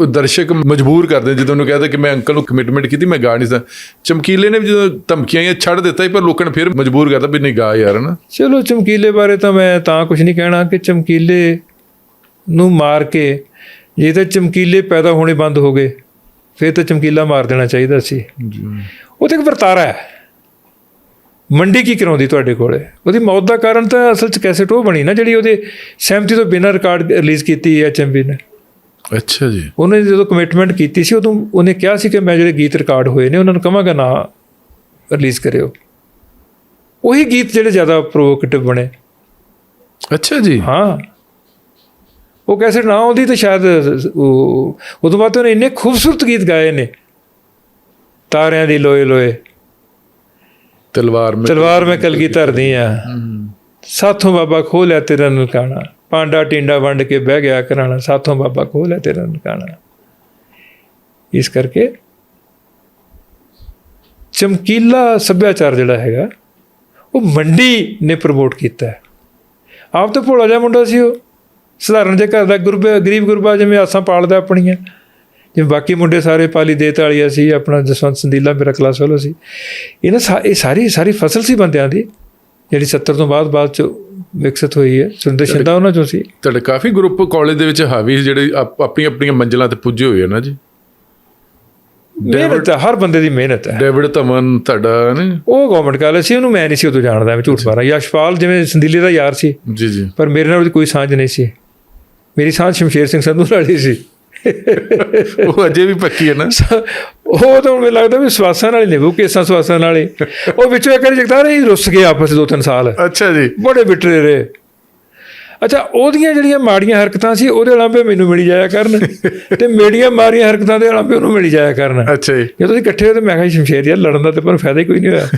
ਉਹ ਦਰਸ਼ਕ ਮਜਬੂਰ ਕਰਦੇ ਜਦੋਂ ਉਹਨੂੰ ਕਹਿੰਦਾ ਕਿ ਮੈਂ ਅੰਕਲ ਨੂੰ ਕਮਿਟਮੈਂਟ ਕੀਤੀ ਮੈਂ ਗਾ ਨਹੀਂ ਸਕਦਾ। ਚਮਕੀਲੇ ਨੇ ਵੀ ਜਦੋਂ ਧਮਕੀਆਂ ਇਹ ਛੱਡ ਦਿੱਤਾ ਪਰ ਲੋਕਾਂ ਨੇ ਫਿਰ ਮਜਬੂਰ ਕਰਤਾ ਵੀ ਨਹੀਂ ਗਾ ਯਾਰ ਨਾ ਚਲੋ ਚਮਕੀਲੇ ਬਾਰੇ ਤਾਂ ਮੈਂ ਤਾਂ ਕੁਝ ਨਹੀਂ ਕਹਿਣਾ ਕਿ ਚਮਕੀਲੇ ਨੂੰ ਮਾਰ ਕੇ ਜੇ ਤਾਂ ਚਮਕੀਲੇ ਪੈਦਾ ਹੋਣੇ ਬੰਦ ਹੋ ਗਏ ਫਿਰ ਤਾਂ ਚਮਕੀਲਾ ਮਾਰ ਦੇਣਾ ਚਾਹੀਦਾ ਸੀ। ਉਹ ਤਾਂ ਇੱਕ ਵਰਤਾਰਾ ਹੈ। ਮੰਡੀ ਕੀ ਕਰਾਉਂਦੀ ਤੁਹਾਡੇ ਕੋਲੇ? ਉਹਦੀ ਮੌਤ ਦਾ ਕਾਰਨ ਤਾਂ ਅਸਲ 'ਚ ਕੈਸੇਟ ਉਹ ਬਣੀ ਨਾ ਜਿਹੜੀ ਉਹਦੇ ਸਹਿਮਤੀ ਤੋਂ ਬਿਨਾਂ ਰਿਕਾਰਡ ਰਿਲੀਜ਼ ਕੀਤੀ ਐਚਐਮਬੀ ਨੇ। ਅੱਛਾ ਜੀ। ਉਹਨੇ ਜਦੋਂ ਕਮਿਟਮੈਂਟ ਕੀਤੀ ਸੀ ਉਦੋਂ ਉਹਨੇ ਕਿਹਾ ਸੀ ਕਿ ਮੈਂ ਜਿਹੜੇ ਗੀਤ ਰਿਕਾਰਡ ਹੋਏ ਨੇ ਉਹਨਾਂ ਨੂੰ ਕਵਾਂਗਾ ਨਾ ਰਿਲੀਜ਼ ਕਰਿਓ। ਉਹੀ ਗੀਤ ਜਿਹੜੇ ਜ਼ਿਆਦਾ ਪ੍ਰੋਵੋਕੇਟਿਵ ਬਣੇ। ਅੱਛਾ ਜੀ। ਹਾਂ। ਉਹ ਕੈਸੇਟ ਨਾ ਆਉਂਦੀ ਤਾਂ ਸ਼ਾਇਦ ਉਹ ਉਦੋਂ ਬਾਅਦ ਉਹਨੇ ਇੰਨੇ ਖੂਬਸੂਰਤ ਗੀਤ ਗਾਏ ਨੇ। ਤਾਰਿਆਂ ਦੀ ਲੋਏ ਲੋਏ। ਤਲਵਾਰ ਮੇ ਤਲਵਾਰ ਮੈਂ ਕਲਗੀ ਧਰਦੀ ਆ। ਸਾਥੋਂ ਬਾਬਾ ਖੋਹ ਲਿਆ ਤੇਰਾ ਨਨਕਾਣਾ। ਪਾਂਡਾ ਟਿੰਡਾ ਵੰਡ ਕੇ ਬਹਿ ਗਿਆ, ਕਰਾਣਾ ਸਾਥੋਂ ਬਾਬਾ ਖੋਹ ਲਿਆ ਤੇਰਾ ਨਨਕਾਣਾ। ਇਸ ਕਰਕੇ ਚਮਕੀਲਾ ਸੱਭਿਆਚਾਰ ਜਿਹੜਾ ਹੈਗਾ, ਉਹ ਮੰਡੀ ਨੇ ਪ੍ਰਮੋਟ ਕੀਤਾ ਆਪ ਤਾਂ ਭੋਲਾ ਜਿਹਾ ਮੁੰਡਾ ਸੀ ਉਹ। ਸਧਾਰਨ ਜਿਹੇ ਘਰ ਦਾ ਗੁਰਬ ਗਰੀਬ ਗੁਰਬਾ ਜਿਵੇਂ ਆਸਾਂ ਪਾਲਦਾ ਆਪਣੀਆਂ। ਜਿਵੇਂ ਬਾਕੀ ਮੁੰਡੇ ਸਾਰੇ ਪਾਲੀ ਦੇਤ ਵਾਲੀਆ ਸੀ, ਆਪਣਾ ਜਸਵੰਤ ਸੰਦੀਲਾ ਮੇਰਾ ਕਲਾਸ ਵਾਲਾ ਸੀ। ਇਹ ਨਾ ਸਾ- ਇਹ ਸਾਰੀ ਸਾਰੀ ਫਸਲ ਸੀ ਬੰਦਿਆਂ ਦੀ, ਜਿਹੜੀ 70 ਤੋਂ ਬਾਅਦ ਬਾਅਦ ਚ ਵਿਕਸਿਤ ਹੋਈ ਹੈ। ਸੁਰਿੰਦਰ ਸ਼ਿੰਦਾ ਉਹਨਾਂ ਚੋਂ ਸੀ। ਤੁਹਾਡੇ ਕਾਫੀ ਗਰੁੱਪ ਕਾਲਜ ਦੇ ਵਿੱਚ ਹਾਵੀ ਜਿਹੜੇ ਆਪ- ਆਪਣੀਆਂ ਮੰਜ਼ਿਲਾਂ ਤੇ ਪੁੱਜੇ ਹੋਏ ਆ ਨਾ ਜੀ। ਮਿਹਨਤ ਹੈ ਹਰ ਬੰਦੇ ਦੀ ਮਿਹਨਤ ਹੈ। ਡੇਵਿਡ ਧਮਨ ਤੁਹਾਡਾ ਨੇ। ਉਹ ਗਵਰਨਮੈਂਟ ਕਾਲਜ ਸੀ ਉਹਨੂੰ ਮੈਂ ਨਹੀਂ ਸੀ ਉਦੋਂ ਜਾਣਦਾ ਮੈਂ ਝੂਠ ਮਾਰਾਂ। ਯਸ਼ਪਾਲ ਜਿਵੇਂ ਸੰਦੀਲੇ ਦਾ ਯਾਰ ਸੀ ਜੀ ਜੀ। ਪਰ ਮੇਰੇ ਨਾਲ ਕੋਈ ਸਾਂਝ ਨਹੀਂ ਸੀ। ਮੇਰੀ ਸਾਂਝ ਸ਼ਮਸ਼ੇਰ ਸਿੰਘ ਸੰਧੂ ਨਾਲ ਹੀ ਸੀ। ਉਹ ਅਜੇ ਵੀ ਪੱਕੀ ਹੈ ਨਾ? ਉਹ ਤਾਂ ਮੈਨੂੰ ਲੱਗਦਾ ਵੀ ਸਵਾਸਾਂ ਨਾਲ ਹੀ ਨਿਭੂ ਕੇਸਾਂ ਸਵਾਸਾਂ ਨਾਲ ਹੀ। ਉਹ ਵਿੱਚੋਂ ਇੱਕ ਵਾਰੀ ਜਗਤਾਰ ਹੀ ਰੁੱਸ ਗਏ ਆਪਸ ਦੋ ਤਿੰਨ ਸਾਲ। ਅੱਛਾ ਜੀ। ਬੜੇ ਬਿਟਰੇ ਰਹੇ। ਅੱਛਾ ਉਹਦੀਆਂ ਜਿਹੜੀਆਂ ਮਾੜੀਆਂ ਹਰਕਤਾਂ ਸੀ ਉਹਦੇ ਅਲਾਂਭੇ ਮੈਨੂੰ ਮਿਲੀ ਜਾਇਆ ਕਰਨ। ਤੇ ਮੇਰੀਆਂ ਮਾੜੀਆਂ ਹਰਕਤਾਂ ਦੇ ਅਲਾਂਭੇ ਉਹਨੂੰ ਮਿਲੀ ਜਾਇਆ ਕਰਨ। ਅੱਛਾ ਜੀ। ਜਦੋਂ ਅਸੀਂ ਇਕੱਠੇ ਹੋਏ ਤੇ ਮੈਂ ਕਿਹਾ ਸ਼ਮਸ਼ੇਰ ਯਾਰ ਲੜਨ ਦਾ ਤੇ ਪਰ ਫਾਇਦਾ ਹੀ ਕੋਈ ਨਹੀਂ ਹੋਇਆ।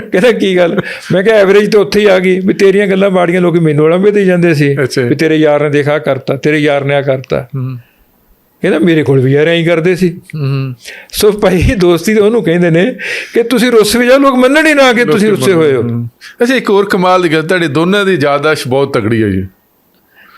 ਕਹਿੰਦਾ ਕੀ ਗੱਲ? ਮੈਂ ਕਿਹਾ ਐਵਰੇਜ ਤਾਂ ਉੱਥੇ ਹੀ ਆ ਗਈ ਵੀ ਤੇਰੀਆਂ ਗੱਲਾਂ ਮਾੜੀਆਂ ਲੋਕੀ ਮੈਨੂੰ ਅਲਾਂਭੇ ਦੇ ਜਾਂਦੇ ਸੀ। ਵੀ ਤੇਰੇ ਯਾਰ ਨੇ ਦੇਖਾ ਕਰਤਾ ਤੇਰੇ ਯਾਰ ਨੇ ਆ ਕਰਤਾ। ਹੂੰ। ਕਹਿੰਦਾ ਮੇਰੇ ਕੋਲ ਵੀ ਯਾਰ ਐਂ ਹੀ ਕਰਦੇ ਸੀ। ਹੂੰ। ਸੋ ਭਾਈ ਦੋਸਤੀ ਤਾਂ ਉਹਨੂੰ ਕਹਿੰਦੇ ਨੇ ਕਿ ਤੁਸੀਂ ਰੁੱਸ ਵੀ ਜਾ ਲੋਕ ਮੰਨਣ ਹੀ ਨਾ ਕਿ ਤੁਸੀਂ ਰੁੱਸੇ ਹੋਏ ਹੋ। ਅੱਛਾ ਇੱਕ ਹੋਰ ਕਮਾਲ ਦੀ ਗੱਲ ਤੁਹਾਡੇ ਦੋਨਾਂ ਦੀ ਯਾਦਾਸ਼ਤ ਬਹੁਤ ਤਕੜੀ ਹੈ ਜੀ।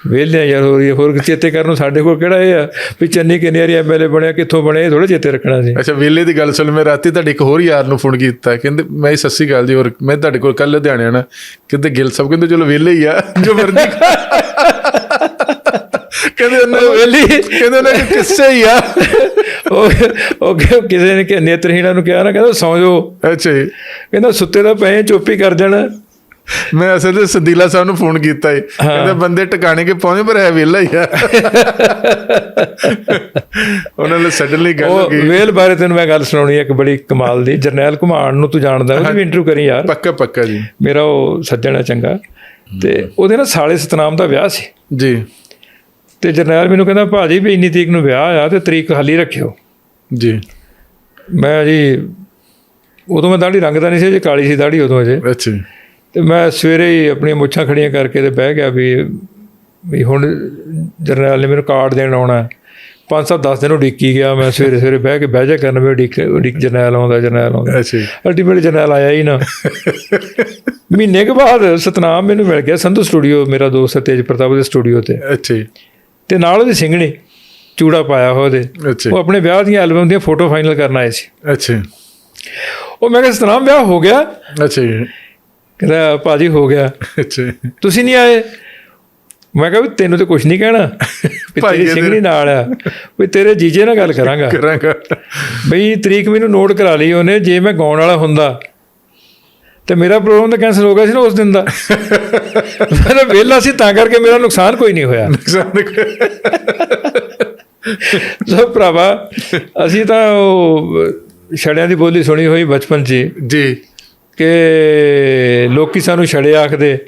ਵੇਲੇ ਯਾਰ ਹੋਰ ਇਹ ਹੋਰ ਚੇਤੇ ਕਰਨ ਨੂੰ ਸਾਡੇ ਕੋਲ ਕਿਹੜਾ ਇਹ ਆ ਵੀ ਚੰਨੀ ਕਿੰਨੇ ਵਾਰੀ ਐਮਐਲਏ ਬਣਿਆ ਕਿੱਥੋਂ ਬਣਿਆ ਥੋੜਾ ਚੇਤੇ ਰੱਖਣਾ ਸੀ। ਅੱਛਾ ਵੇਲੇ ਦੀ ਗੱਲ ਸੁਣ ਮੈਂ ਰਾਤੀ ਤੁਹਾਡੇ ਇੱਕ ਹੋਰ ਯਾਰ ਨੂੰ ਫੋਨ ਕੀਤਾ ਕਹਿੰਦੇ ਮੈਂ ਸੱਸੀ ਗੱਲ ਜੀ ਹੋਰ ਮੈਂ ਤੁਹਾਡੇ ਕੋਲ ਕੱਲ ਲੁਧਿਆਣੇ ਆਣਾ ਕਹਿੰਦੇ ਗਿਲ ਸਾਹਿਬ ਕਹਿੰਦੇ ਚਲੋ ਵੇਲੇ ਹੀ ਆ ਜੋ ਮਰਜ਼ੀ। ਕਹਿੰਦੇ ਉਹਨਾਂ ਵੇਲੇ ਕਹਿੰਦੇ ਉਹਨਾਂ ਕਿੱਸੇ ਹੀ ਆ। ਉਹ ਉਹ ਕਿਸੇ ਨੇ ਕਿ ਨੇਤਰਹੀਣਾ ਨੂੰ ਕਿਹਾ ਨਾ ਕਹਿੰਦਾ ਸੌਂ ਜਾਓ। ਅੱਛਾ ਜੀ। ਕਹਿੰਦਾ ਸੁੱਤੇ ਦਾ ਪਏ ਚੁੱਪ ਕਰ ਜਾਣਾ। ਮੈਂ ਅਸਲ ਵਿੱਚ ਸੰਦੀਲਾ ਸਾਹਿਬ ਨੂੰ ਫੋਨ ਕੀਤਾ ਹੈ। ਕਹਿੰਦੇ ਬੰਦੇ ਟਿਕਾਣੇ ਕੇ ਪਹੁੰਚੇ ਪਰ ਹੈ ਵੇਲਾ ਹੀ ਆ। ਉਹਨਾਂ ਨੇ ਸਡਨਲੀ ਗੱਲ ਹੋ ਉਹ ਗਈ ਵੇਲ ਬਾਰੇ ਤੈਨੂੰ ਮੈਂ ਗੱਲ ਸੁਣਾਉਣੀ ਹੈ ਇੱਕ ਬੜੀ ਕਮਾਲ ਦੀ। ਜਰਨੈਲ ਘੁਮਾਣ ਨੂੰ ਤੂੰ ਜਾਣਦਾ ਉਹਦੀ ਵੀ ਇੰਟਰਵਿਊ ਕਰੀ ਯਾਰ। ਪੱਕਾ ਪੱਕਾ ਜੀ। ਮੇਰਾ ਉਹ ਸੱਜਣ ਚੰਗਾ। ਤੇ ਉਹਦੇ ਨਾਲ ਸਾਲੇ ਸਤਨਾਮ ਦਾ ਵਿਆਹ ਸੀ। ਜੀ। ਤੇ ਜਰਨੈਲ ਮੈਨੂੰ ਕਹਿੰਦਾ ਭਾਜੀ ਵੀ ਇੰਨੀ ਤਰੀਕ ਨੂੰ ਵਿਆਹ ਆ ਤੇ ਤਰੀਕ ਖਾਲੀ ਰੱਖਿਓ। ਜੀ। ਮੈਂ ਜੀ ਉਦੋਂ ਮੈਂ ਦਾੜੀ ਰੰਗਦਾ ਨਹੀਂ ਸੀ ਜੇ ਕਾਲੀ ਸੀ ਦਾੜੀ ਉਦੋਂ ਅਜੇ। ਅੱਛਾ ਜੀ। ਤੇ ਮੈਂ ਸਵੇਰੇ ਹੀ ਆਪਣੀਆਂ ਮੁੱਛਾਂ ਖੜੀਆਂ ਕਰਕੇ ਤੇ ਬਹਿ ਗਿਆ ਵੀ ਵੀ ਹੁਣ ਜਰਨੈਲ ਨੇ ਮੈਨੂੰ ਕਾਰਡ ਦੇਣ ਆਉਣਾ। ਪੰਜ ਸੱਤ 10 ਦਿਨ ਉਡੀਕੀ ਗਿਆ ਮੈਂ ਸਵੇਰੇ ਸਵੇਰੇ ਬਹਿ ਕੇ ਬਹਿ ਜਾ ਕਰਨ ਵੀ ਉਡੀਕ ਉਡੀਕ ਜਰਨੈਲ ਆਉਂਦਾ ਜਰਨੈਲ ਆਉਂਦਾ। ਅੱਛਾ ਅਲਟੀਮੇਟ ਜਰਨੈਲ ਆਇਆ ਹੀ ਨਾ। ਮਹੀਨੇ ਕੇ ਬਾਅਦ ਸਤਨਾਮ ਮੈਨੂੰ ਮਿਲ ਗਿਆ ਸੰਧੂ ਸਟੂਡੀਓ ਮੇਰਾ ਦੋਸਤ ਹੈ ਤੇਜ ਪ੍ਰਤਾਪ ਦੇ ਸਟੂਡੀਓ ਤੇ। ਅੱਛਾ ਜੀ। ਤੇ ਨਾਲ ਉਹਦੀ ਸਿੰਘਣੀ ਚੂੜਾ ਪਾਇਆ ਹੋਇਆ ਉਹਦੇ। ਉਹ ਆਪਣੇ ਵਿਆਹ ਦੀਆਂ ਐਲਬਮ ਦੀਆਂ ਫੋਟੋ ਫਾਈਨਲ ਕਰਨ ਆਏ ਸੀ। ਅੱਛਾ। ਉਹ ਮੈਂ ਕਿਹਾ ਸਤਨਾਮ ਵਿਆਹ ਹੋ ਗਿਆ? ਅੱਛਾ ਕਹਿੰਦਾ ਭਾਜੀ ਹੋ ਗਿਆ। ਅੱਛਾ। ਤੁਸੀਂ ਨਹੀਂ ਆਏ? ਮੈਂ ਕਿਹਾ ਵੀ ਤੈਨੂੰ ਤੇ ਕੁਝ ਨਹੀਂ ਕਹਿਣਾ। ਵੀ ਤੇਰੀ ਸਿੰਘਣੀ ਨਾਲ ਆ। ਵੀ ਤੇਰੇ ਜੀਜੇ ਨਾਲ ਗੱਲ ਕਰਾਂਗਾ। ਕਰਾਂਗਾ। ਬਈ ਤਰੀਕ ਮੈਨੂੰ ਨੋਟ ਕਰਾ ਲਈ ਉਹਨੇ ਜੇ ਮੈਂ ਗਾਉਣ ਵਾਲਾ ਹੁੰਦਾ। ਤੇ ਮੇਰਾ ਪ੍ਰੋਗਰਾਮ ਤਾਂ ਕੈਨਸਲ ਹੋ ਗਿਆ ਸੀ ਨਾ ਉਸ ਦਿਨ ਦਾ। ਮੈਂ ਵਿਹਲਾ ਸੀ ਤਾਂ ਕਰਕੇ ਮੇਰਾ ਨੁਕਸਾਨ ਕੋਈ ਨਹੀਂ ਹੋਇਆ। ਨੁਕਸਾਨ ਸੋ ਭਰਾਵਾ ਅਸੀਂ ਤਾਂ ਉਹ ਛੜਿਆਂ ਦੀ ਬੋਲੀ ਸੁਣੀ ਹੋਈ ਬਚਪਨ 'ਚ ਜੀ। ਕਿ ਲੋਕੀ ਸਾਨੂੰ ਛੜੇ ਆਖਦੇ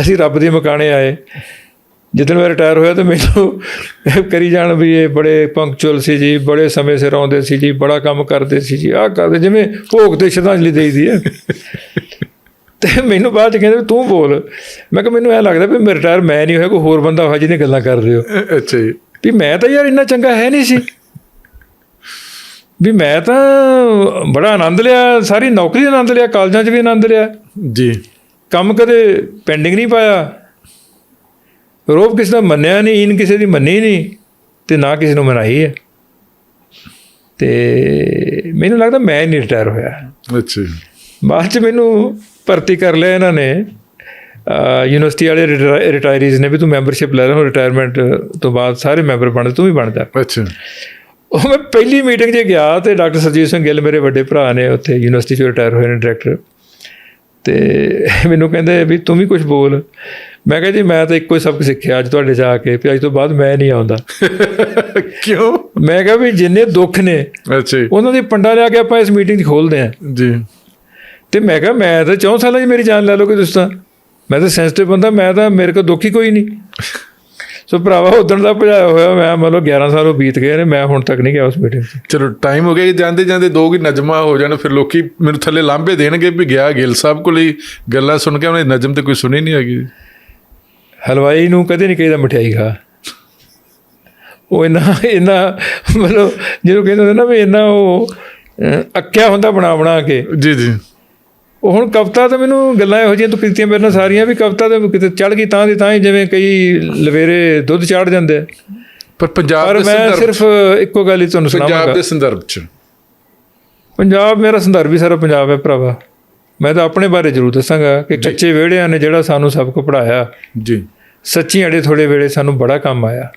ਅਸੀਂ ਰੱਬ ਦੇ ਮਕਾਣੇ ਆਏ। ਜਦੋਂ ਮੈਂ ਰਿਟਾਇਰ ਹੋਇਆ ਤਾਂ ਮੈਨੂੰ ਕਰੀ ਜਾਣ ਵੀ ਇਹ ਬੜੇ ਪੰਕਚੁਅਲ ਸੀ ਜੀ ਬੜੇ ਸਮੇਂ ਸਿਰ ਆਉਂਦੇ ਸੀ ਜੀ ਬੜਾ ਕੰਮ ਕਰਦੇ ਸੀ ਜੀ ਆਹ ਕਰਦੇ ਜਿਵੇਂ ਭੋਗ ਤੇ ਸ਼ਰਧਾਂਜਲੀ ਦੇਈਦੀ ਹੈ। ਤੇ ਮੈਨੂੰ ਬਾਅਦ ਚ ਕਹਿੰਦੇ ਵੀ ਤੂੰ ਬੋਲ। ਮੈਂ ਕਿਹਾ ਮੈਨੂੰ ਐ ਲੱਗਦਾ ਵੀ ਮੈਂ ਰਿਟਾਇਰ ਮੈਂ ਨਹੀਂ ਹੋਇਆ ਕੋਈ ਹੋਰ ਬੰਦਾ ਹੋਇਆ ਜਿਹਨੇ ਗੱਲਾਂ ਕਰ ਰਹੇ ਹੋ। ਅੱਛਾ ਜੀ। ਵੀ ਮੈਂ ਤਾਂ ਯਾਰ ਇੰਨਾ ਚੰਗਾ ਹੈ ਨਹੀਂ ਸੀ। ਵੀ ਮੈਂ ਤਾਂ ਬੜਾ ਆਨੰਦ ਲਿਆ ਸਾਰੀ ਨੌਕਰੀ ਦਾ ਆਨੰਦ ਲਿਆ ਕਾਲਜਾਂ 'ਚ ਵੀ ਆਨੰਦ ਲਿਆ। ਜੀ। ਕੰਮ ਕਦੇ ਪੈਂਡਿੰਗ ਨਹੀਂ ਪਾਇਆ। ਰੋਬ ਕਿਸੇ ਦਾ ਮੰਨਿਆ ਨਹੀਂ ਇਨ ਕਿਸੇ ਦੀ ਮੰਨੀ ਨਹੀਂ ਤੇ ਨਾ ਕਿਸੇ ਨੂੰ ਮਨਾਈ ਹੈ। ਤੇ ਮੈਨੂੰ ਲੱਗਦਾ ਮੈਂ ਨਹੀਂ ਰਿਟਾਇਰ ਹੋਇਆ। ਅੱਛਾ। ਬਾਅਦ ਚ ਮੈਨੂੰ ਭਰਤੀ ਕਰ ਲਿਆ ਇਹਨਾਂ ਨੇ। ਯੂਨੀਵਰਸਿਟੀ ਵਾਲੇ ਰਿਟਾਇਰੀਜ਼ ਨੇ ਵੀ ਤੂੰ ਮੈਂਬਰਸ਼ਿਪ ਲੈ ਲੈ ਹੁਣ ਰਿਟਾਇਰਮੈਂਟ ਤੋਂ ਬਾਅਦ ਸਾਰੇ ਮੈਂਬਰ ਬਣ ਤੂੰ ਵੀ ਬਣ ਜਾ। ਅੱਛਾ। ਉਹ ਮੈਂ ਪਹਿਲੀ ਮੀਟਿੰਗ 'ਚ ਗਿਆ ਤੇ ਡਾਕਟਰ ਸਰਜੀਤ ਸਿੰਘ ਗਿੱਲ ਮੇਰੇ ਵੱਡੇ ਭਰਾ ਨੇ ਉੱਥੇ ਯੂਨੀਵਰਸਿਟੀ 'ਚੋਂ ਰਿਟਾਇਰ ਹੋਏ ਨੇ ਡਾਇਰੈਕਟਰ ਤੇ ਮੈਨੂੰ ਕਹਿੰਦੇ ਵੀ ਤੂੰ ਵੀ ਕੁਝ ਬੋਲ। ਮੈਂ ਕਿਹਾ ਜੀ ਮੈਂ ਤਾਂ ਇੱਕੋ ਹੀ ਸਬਕ ਸਿੱਖਿਆ ਅੱਜ ਤੁਹਾਡੇ ਜਾ ਕੇ ਵੀ ਅੱਜ ਤੋਂ ਬਾਅਦ ਮੈਂ ਨਹੀਂ ਆਉਂਦਾ। ਕਿਉਂ? ਮੈਂ ਕਿਹਾ ਵੀ ਜਿੰਨੇ ਦੁੱਖ ਨੇ ਅੱਛਾ। ਉਹਨਾਂ ਦੀ ਪੰਡਾ ਲਿਆ ਕੇ ਆਪਾਂ ਇਸ ਮੀਟਿੰਗ 'ਚ ਖੋਲਦੇ ਆਂ ਜੀ। ਤੇ ਮੈਂ ਕਿਹਾ ਮੈਂ ਤਾਂ 4 ਸਾਲਾਂ 'ਚ ਮੇਰੀ ਜਾਨ ਲੈ ਲੋਗੇ ਤੁਸੀਂ ਤਾਂ। ਮੈਂ ਤਾਂ ਸੈਂਸਿਟਿਵ ਬੰਦਾ ਮੈਂ ਤਾਂ ਮੇਰੇ ਕੋਲ ਦੁੱਖ ਹੀ ਕੋਈ ਨਹੀਂ। ਸੋ ਭਰਾਵਾ ਉਦੋਂ ਦਾ ਭਜਾਇਆ ਹੋਇਆ ਮੈਂ ਮਤਲਬ 11 ਸਾਲ ਉਹ ਬੀਤ ਗਏ ਨੇ ਮੈਂ ਹੁਣ ਤੱਕ ਨਹੀਂ ਗਿਆ ਉਸ ਮੀਟਿੰਗ 'ਚ। ਚਲੋ ਟਾਈਮ ਹੋ ਗਿਆ ਕਿ ਜਾਂਦੇ ਜਾਂਦੇ ਦੋ ਕੀ ਨਜਮਾ ਹੋ ਜਾਣ ਫਿਰ ਲੋਕੀ ਮੈਨੂੰ ਥੱਲੇ ਲਾਂਭੇ ਦੇਣਗੇ ਵੀ ਗਿਆ ਗਿੱਲ ਸਾਹਿਬ ਕੋਲ ਹੀ ਗੱਲਾਂ ਸੁਣ ਕੇ ਉਹਨੇ ਨਜਮ ਤੇ ਕੋਈ ਸੁਣੀ ਨਹੀਂ ਹੈਗੀ। ਹਲਵਾਈ ਨੂੰ ਕਦੇ ਨਹੀਂ ਕਹੀਦਾ ਮਠਿਆਈ ਖਾ। ਉਹ ਇੰਨਾ ਇੰਨਾ ਮਤਲਬ ਜਿਹਨੂੰ ਕਹਿੰਦੇ ਹੁੰਦੇ ਨਾ ਵੀ ਇੰਨਾ ਉਹ ਅੱਕਿਆ ਹੁੰਦਾ ਬਣਾ ਬਣਾ ਕੇ। ਜੀ ਜੀ। ਉਹ ਹੁਣ ਕਵਿਤਾ ਤਾਂ ਮੈਨੂੰ ਗੱਲਾਂ ਇਹੋ ਜਿਹੀਆਂ ਤੂੰ ਕੀਤੀਆਂ ਮੇਰੇ ਨਾਲ ਸਾਰੀਆਂ ਵੀ ਕਵਿਤਾ ਤੇ ਕਿਤੇ ਚੜ ਗਈ ਤਾਂ ਦੀ ਤਾਂ ਹੀ ਜਿਵੇਂ ਕਈ ਲਵੇਰੇ ਦੁੱਧ ਚਾੜ ਜਾਂਦੇ। ਪਰ ਪੰਜਾਬ ਦੇ ਮੈਂ ਸੰਦਰਭ ਸਿਰਫ ਇੱਕੋ ਗੱਲ ਹੀ ਤੁਹਾਨੂੰ ਪੰਜਾਬ ਸੁਣਾਵਾਂਗਾ ਦੇ ਸੰਦਰਭ ਚ। ਪੰਜਾਬ ਮੇਰਾ ਸੰਦਰਭੀ ਸਾਰਾ ਪੰਜਾਬ ਹੈ ਭਰਾਵਾ। ਮੈਂ ਤਾਂ ਆਪਣੇ ਬਾਰੇ ਜ਼ਰੂਰ ਦੱਸਾਂਗਾ ਕਿ ਕੱਚੇ ਵਿਹੜਿਆਂ ਨੇ ਜਿਹੜਾ ਸਾਨੂੰ ਸਬਕ ਪੜਾਇਆ ਜੀ। ਸੱਚੀ ਅੜੇ ਥੋੜੇ ਵੇਲੇ ਸਾਨੂੰ ਬੜਾ ਕੰਮ ਆਇਆ।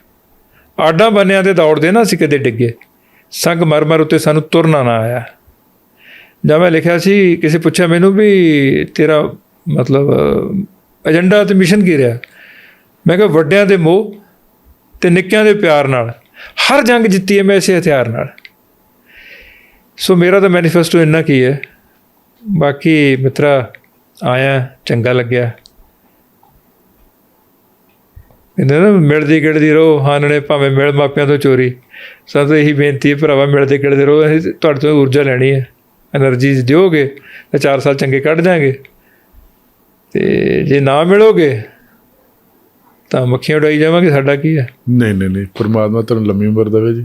ਆਡਾਂ ਬੰਨਿਆਂ ਤੇ ਦੌੜਦੇ ਨਾ ਅਸੀਂ ਕਦੇ ਡਿੱਗੇ। ਸੰਗ ਮਰਮਰ ਉੱਤੇ ਸਾਨੂੰ ਤੁਰਨਾ ਨਾ ਆਇਆ। ਜਦ ਮੈਂ ਲਿਖਿਆ ਸੀ, ਕਿਸੇ ਪੁੱਛਿਆ ਮੈਨੂੰ ਵੀ ਤੇਰਾ ਮਤਲਬ ਏਜੰਡਾ ਤੇ ਮਿਸ਼ਨ ਕੀ ਰਿਹਾ? ਮੈਂ ਕਿਹਾ ਵੱਡਿਆਂ ਦੇ ਮੋਹ ਤੇ ਨਿੱਕਿਆਂ ਦੇ ਪਿਆਰ ਨਾਲ। ਹਰ ਜੰਗ ਜਿੱਤੀ ਹੈ ਮੈਂ ਇਸੇ ਹਥਿਆਰ ਨਾਲ। ਸੋ ਮੇਰਾ ਤਾਂ ਮੈਨੀਫੈਸਟੋ ਇੰਨਾ ਕੀ ਹੈ। ਬਾਕੀ ਮਿੱਤਰਾ, ਆਇਆ, ਚੰਗਾ ਲੱਗਿਆ। ਕਹਿੰਦੇ ਨਾ ਮਿਲਦੀ ਗਿੜਦੀ ਰਹੋ, ਹਾਨਣੇ ਭਾਵੇਂ ਮਿਲ ਮਾਪਿਆਂ ਤੋਂ ਚੋਰੀ। ਸਾਨੂੰ ਤਾਂ ਇਹੀ ਬੇਨਤੀ ਹੈ, ਭਰਾਵਾ, ਮਿਲਦੇ ਗਿੜਦੇ ਰਹੋ, ਅਸੀਂ ਤੁਹਾਡੇ ਤੋਂ ਊਰਜਾ ਲੈਣੀ ਹੈ। ਐਨਰਜੀ ਦਿਓਗੇ ਤਾਂ 4 ਸਾਲ ਚੰਗੇ ਕੱਢ ਜਾਾਂਗੇ ਤੇ ਜੇ ਨਾ ਮਿਲੋਗੇ ਤਾਂ ਮੱਖੀਆਂ ਉਡਾਈ ਜਾਵਾਂਗੇ, ਸਾਡਾ ਕੀ ਹੈ? ਨਹੀਂ ਨਹੀਂ ਨਹੀਂ, ਪਰਮਾਤਮਾ ਤੁਹਾਨੂੰ ਲੰਮੀ ਉਮਰ ਦੇਵੇ ਜੀ।